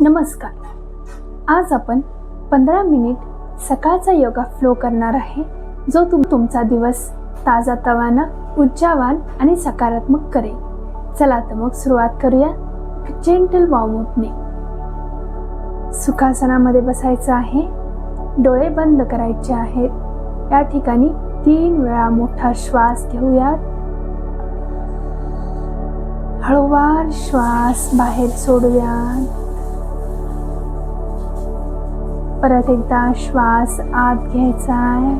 नमस्कार. आज आपण पंधरा मिनिट सकाळचा योगा फ्लो करणार आहे जो तुम तुमचा दिवस ताजा तवाना ऊर्जावान आणि सकारात्मक करेल. चला तर मग सुरुवात करूया जेंटल वॉर्मअपने सुखासनामध्ये बसायचं आहे डोळे बंद करायचे आहेत. या ठिकाणी तीन वेळा मोठा श्वास घेऊयात. हळूवार श्वास बाहेर सोडूयात. परत एकदा श्वास आत घ्यायचा आहे.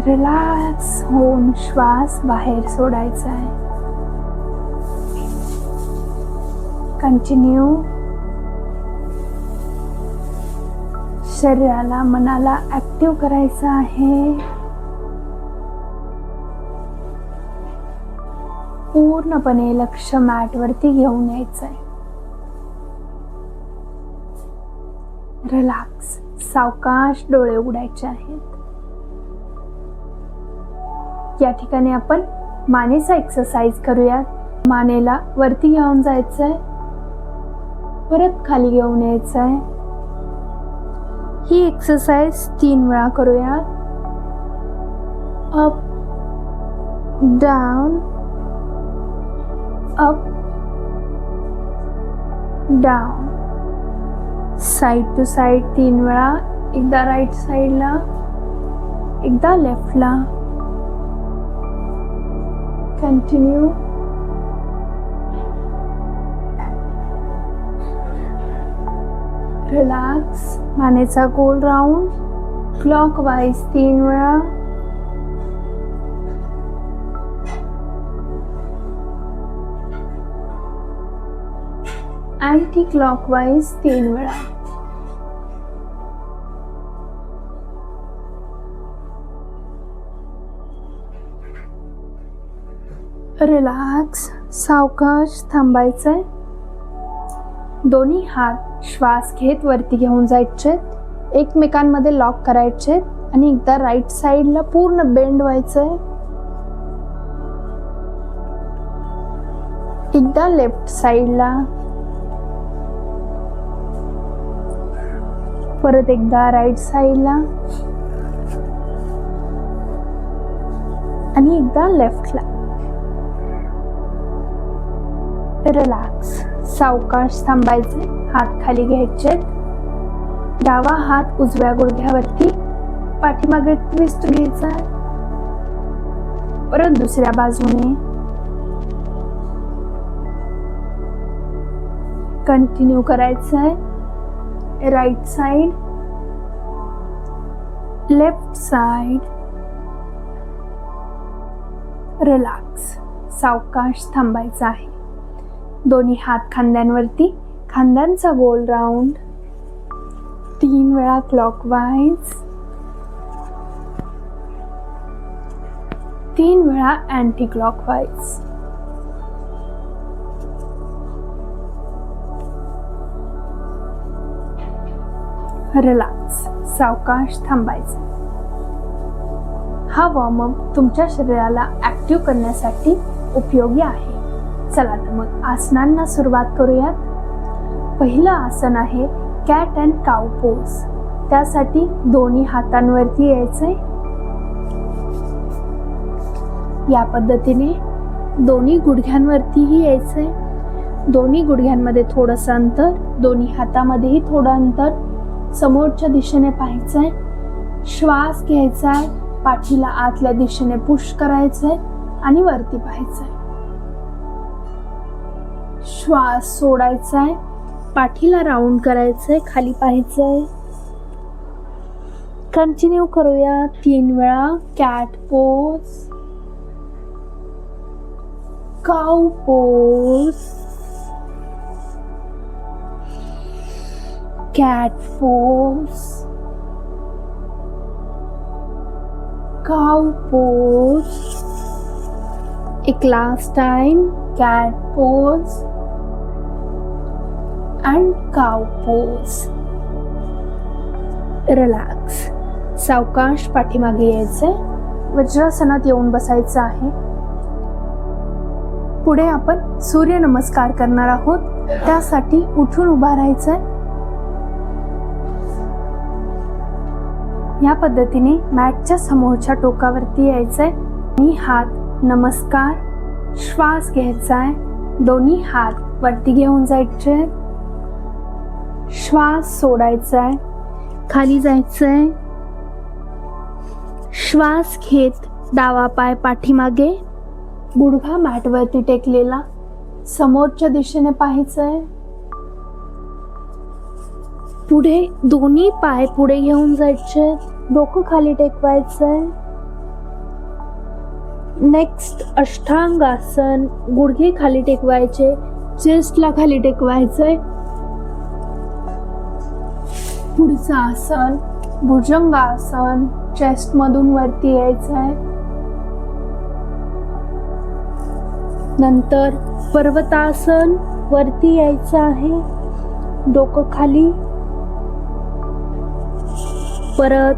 रिलॅक्स होऊन श्वास बाहेर सोडायचा आहे. कंटिन्यू. शरीराला मनाला ऍक्टिव्ह करायचं आहे. पूर्णपणे लक्ष मॅटवरती घेऊन यायचं आहे. रिलॅक्स सावकाश डोळे उघडायचे आहेत. या ठिकाणी आपण मानेचा एक्सरसाइज करूयात. मानेला वरती घेऊन जायचंय. परत खाली घेऊन यायचंय. ही एक्सरसाइज तीन वेळा करूयात. Up down up down side to side तीन वेळा एकदा राईट साईडला एकदा लेफ्टला कंटिन्यू रिलॅक्स मानेचा गोल राऊंड क्लॉक वाईज तीन वेळा. अँटी क्लॉकवाईज तीन वेळा. रिलॅक्स सावकाश थांबायचंय. दोन्ही हात श्वास घेत वरती घेऊन जायचे एकमेकांमध्ये लॉक करायचे आणि एकदा राईट साईडला पूर्ण बेंड व्हायचंय. एकदा लेफ्ट साईडला परत एकदा राईट साईडला आणि एकदा लेफ्टला रिलॅक्स सावकाश थांबायचे हात खाली घ्यायचे. डावा हात उजव्या गुडघ्यावरती. पाठीमागे ट्विस्ट घ्यायचा. परत दुसऱ्या बाजूने. कंटिन्यू करायचं आहे right side left side relax सावकाश थांबायचं आहे. दोन्ही हात खांद्यांवरती. खांद्यांचा गोल राऊंड तीन वेळा क्लॉकवाईज तीन वेळा अँटी क्लॉकवाईज रिलॅक्स सावकाश थांबायचं. हा वॉर्मअप तुमच्या शरीराला ॲक्टिव्ह करण्यासाठी उपयोगी आहे. चला तर मग आसनांना सुरुवात करूयात. पहिलं आसन आहे कॅट अँड काऊ पोज त्यासाठी दोन्ही हातांवरती यायचंय. या पद्धतीने दोन्ही गुडघ्यांवरतीही यायचंय. दोन्ही गुडघ्यांमध्ये थोडंसं अंतर दोन्ही हातामध्येही थोडं अंतर. समोरच्या दिशेने पाहायचंय. श्वास घ्यायचा आहे पाठीला आतल्या दिशेने पुश करायचंय आणि वरती पाहायचंय. श्वास सोडायचा आहे पाठीला राऊंड करायचं आहे खाली पाहायचं आहे कंटिन्यू करूया तीन वेळा. Cat pose cow pose cat pose cow pose एक last time cat pose and cow pose. Relax सावकाश पाठीमागे यायचंय. वज्रासनात येऊन बसायचं आहे. पुढे आपण सूर्य नमस्कार करणार आहोत. त्यासाठी उठून उभा राहायचंय. या पद्धतीने मॅटच्या समोरच्या टोकावरती यायचंय. आणि हात नमस्कार श्वास घ्यायचा आहे दोन्ही हात वरती घेऊन जायचे. श्वास सोडायचा आहे. खाली जायचं आहे. श्वास घेत डावा पाय पाठीमागे. गुडघा मॅटवरती टेकलेला. समोरच्या दिशेने पाहायचंय पुढे दोन्ही पाय पुढे घेऊन जायचे. डोकं खाली टेकवायचंय नेक्स्ट अष्टांगासन गुडघे खाली टेकवायचे. चेस्टला खाली टेकवायचंय. पुढचं आसन भुजंगासन चेस्ट मधून वरती आहे नंतर पर्वतासन वरती यायचं आहे. डोकं खाली. परत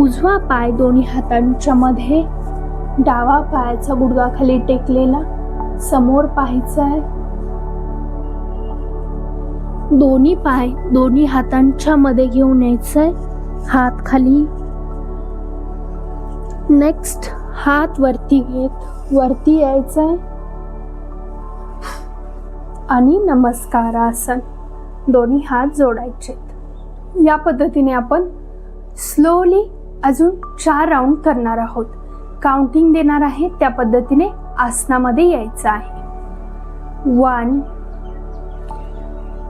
उजवा पाय दोन्ही हातांच्या मध्ये. डावा पायाचा गुडगा खाली टेकलेला. समोर पाहायचा आहे दोन्ही पाय दोन्ही हातांच्या मध्ये घेऊन यायचंय. हात खाली. नेक्स्ट हात वरती घेत वरती यायचंय. आणि नमस्कार आसन दोन्ही हात जोडायचे या पद्धतीने आपण स्लोली अजून चार राऊंड करणार आहोत. काउंटिंग देणार आहे. त्या पद्धतीने आसनामध्ये यायचं आहे. One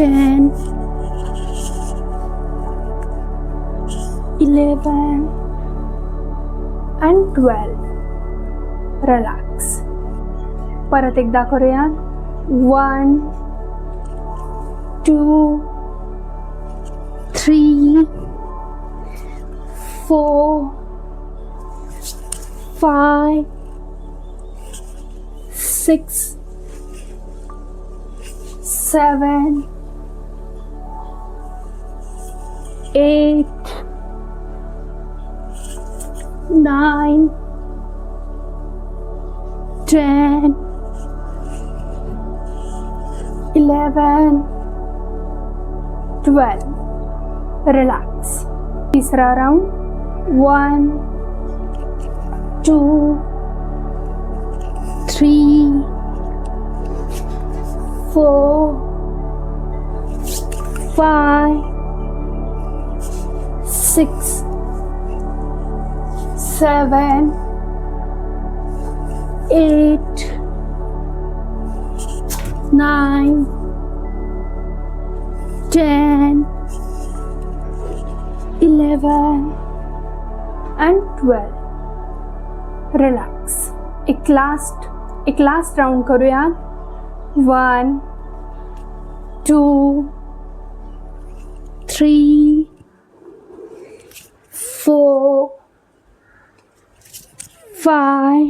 Ten, eleven, and twelve. Relax. परत एकदा करूया one two three, four, five, six, seven, eight, nine, ten, eleven, twelve. Relax. Tisra round. One, two, three, four, five six seven eight nine ten eleven and twelve relax एक last एक last round करूया one two three five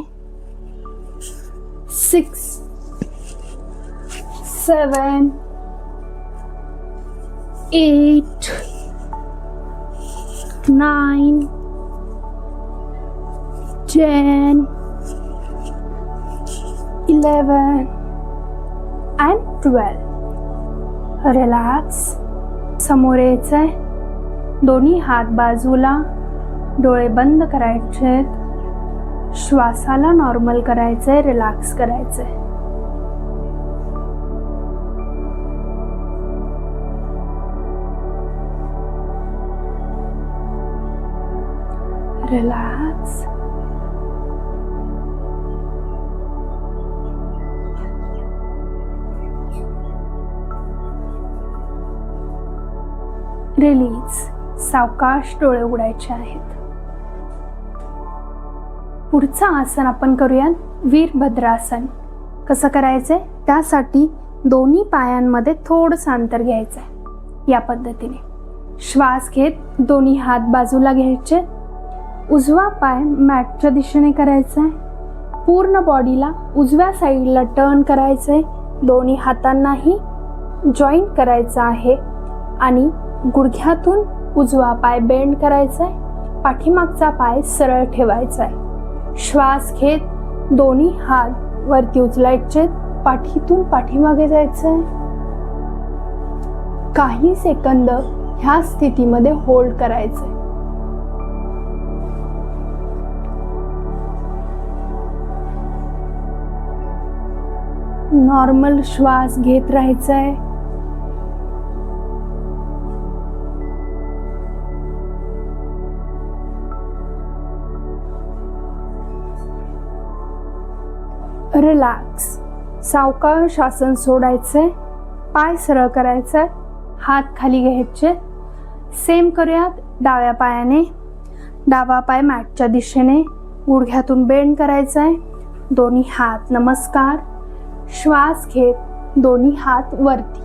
six seven eight nine, ten, eleven, and twelve. Relax समोर आहे दोन्ही हात बाजूला. डोळे बंद करायचे आहेत श्वासाला नॉर्मल करायचंय रिलॅक्स करायचंय. रिलॅक्स रिलीज सावकाश डोळे उघडायचे आहेत. पुढचं आसन आपण करूयात वीरभद्रासन. कसं करायचंय? त्यासाठी दोन्ही पायांमध्ये थोडंसं अंतर घ्यायचं आहे या पद्धतीने. श्वास घेत दोन्ही हात बाजूला घ्यायचे. उजवा पाय मॅटच्या दिशेने करायचा आहे पूर्ण बॉडीला उजव्या साईडला टर्न करायचं आहे दोन्ही हातांनाही जॉईंट करायचं आहे आणि गुडघ्यातून उजवा पाय बेंड करायचा आहे पाठीमागचा पाय सरळ ठेवायचा आहे श्वास घेत दोन्ही हात वरती उचलायचे पाठीतून पाठीमागे जायचं. आहे काही सेकंद ह्या स्थितीमध्ये होल्ड करायचं. आहे नॉर्मल श्वास घेत राहायचा आहे रिलॅक्स सावकाश आसन सोडायचे पाय सरळ करायचे हात खाली घ्यायचे. सेम करूयात डाव्या पायाने. डावा पाय मॅटच्या दिशेने. गुडघ्यातून बेंड करायचा आहे दोन्ही हात नमस्कार. श्वास घेत दोन्ही हात वरती.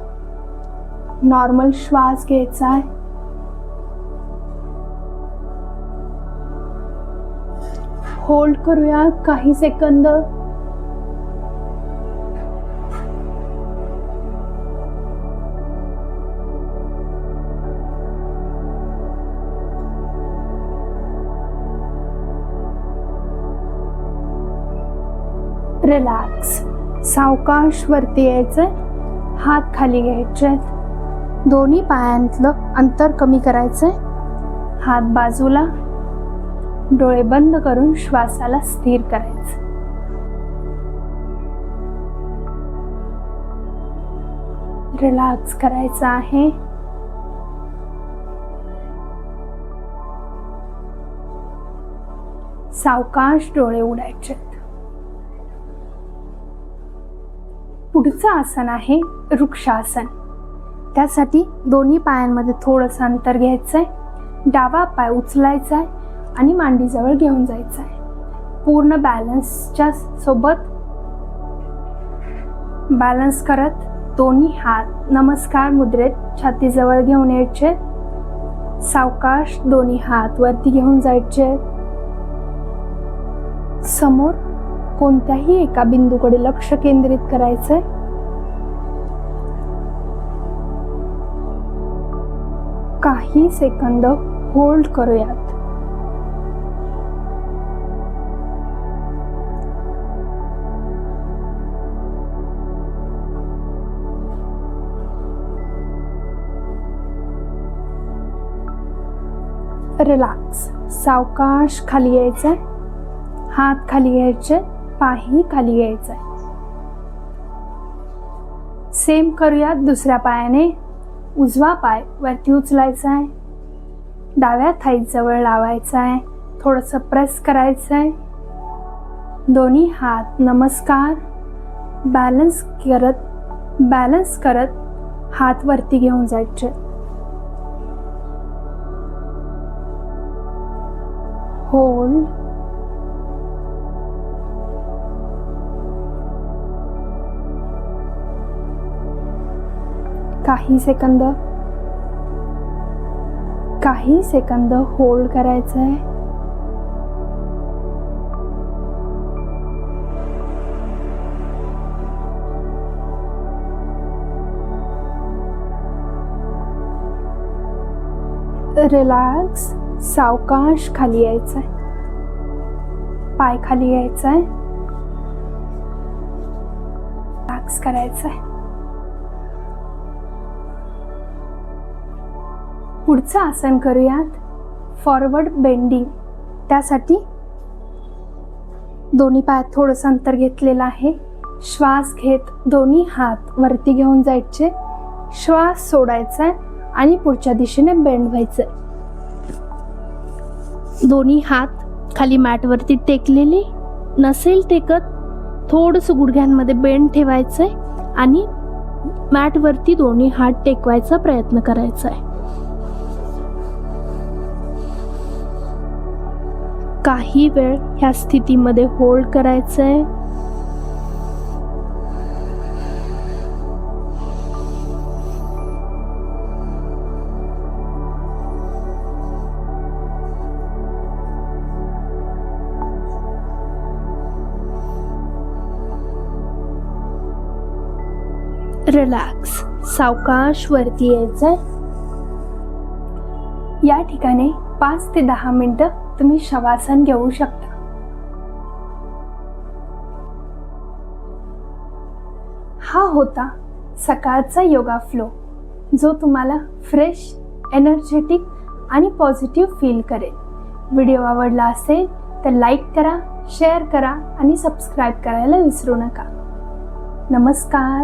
नॉर्मल श्वास घ्यायचा आहे होल्ड करूया काही सेकंद. रिलॅक्स सावकाश वरती यायचं हात खाली घ्यायचे. दोन्ही पायांतलं अंतर कमी करायचं. हात बाजूला. डोळे बंद करून श्वासाला स्थिर करायचं. रिलॅक्स करायचं आहे. सावकाश डोळे उडायचे पुढचं आसन आहे वृक्षासन. त्यासाठी दोन्ही पायांमध्ये थोडंसं अंतर घ्यायचं आहे डावा पाय उचलायचा आहे आणि मांडीजवळ घेऊन जायचं आहे पूर्ण बॅलन्सच्या सोबत बॅलन्स करत दोन्ही हात नमस्कार मुद्रेत छातीजवळ घेऊन यायचे. सावकाश दोन्ही हात वरती घेऊन जायचे. समोर कोणत्याही एका बिंदूकडे लक्ष केंद्रित करायचंय? काही सेकंद होल्ड करूयात. रिलॅक्स. सावकाश खाली यायचंय. हात खाली घ्यायचे. पायही खाली घ्यायचा आहे सेम करूयात दुसऱ्या पायाने. उजवा पाय वरती उचलायचा आहे डाव्या थाईत जवळ लावायचा आहे थोडंसं प्रेस करायचं आहे दोन्ही हात नमस्कार. बॅलन्स करत बॅलन्स करत हात वरती घेऊन जायचे. होल्ड काही सेकंद. काही सेकंद होल्ड करायचं आहे रिलॅक्स सावकाश खाली यायचं आहे पाय खाली यायचंय. आहे रिलॅक्स करायचं पुढचं आसन करूयात. फॉरवर्ड बेंडिंग त्यासाठी दोन्ही पायात थोडंसं अंतर घेतलेलं आहे. श्वास घेत दोन्ही हात वरती घेऊन जायचे. श्वास सोडायचा आहे आणि पुढच्या दिशेने बेंड व्हायचंय दोन्ही हात खाली मॅटवरती टेकलेले. नसेल टेकत थोडंसं गुडघ्यांमध्ये बेंड ठेवायचं आहे आणि मॅटवरती दोन्ही हात टेकवायचा प्रयत्न करायचा आहे काही वेळ ह्या स्थितीमध्ये होल्ड करायचं आहे रिलॅक्स सावकाश वरती यायचंय. या ठिकाणी पाच ते दहा मिनटं तुम्ही शवासन घेऊ शकता. हा होता सकाळचा योगा फ्लो जो तुम्हाला फ्रेश एनर्जेटिक आणि पॉझिटिव्ह फील करेल. व्हिडिओ आवडला असेल तर लाईक करा शेअर करा आणि सबस्क्राईब करायला विसरू नका. नमस्कार.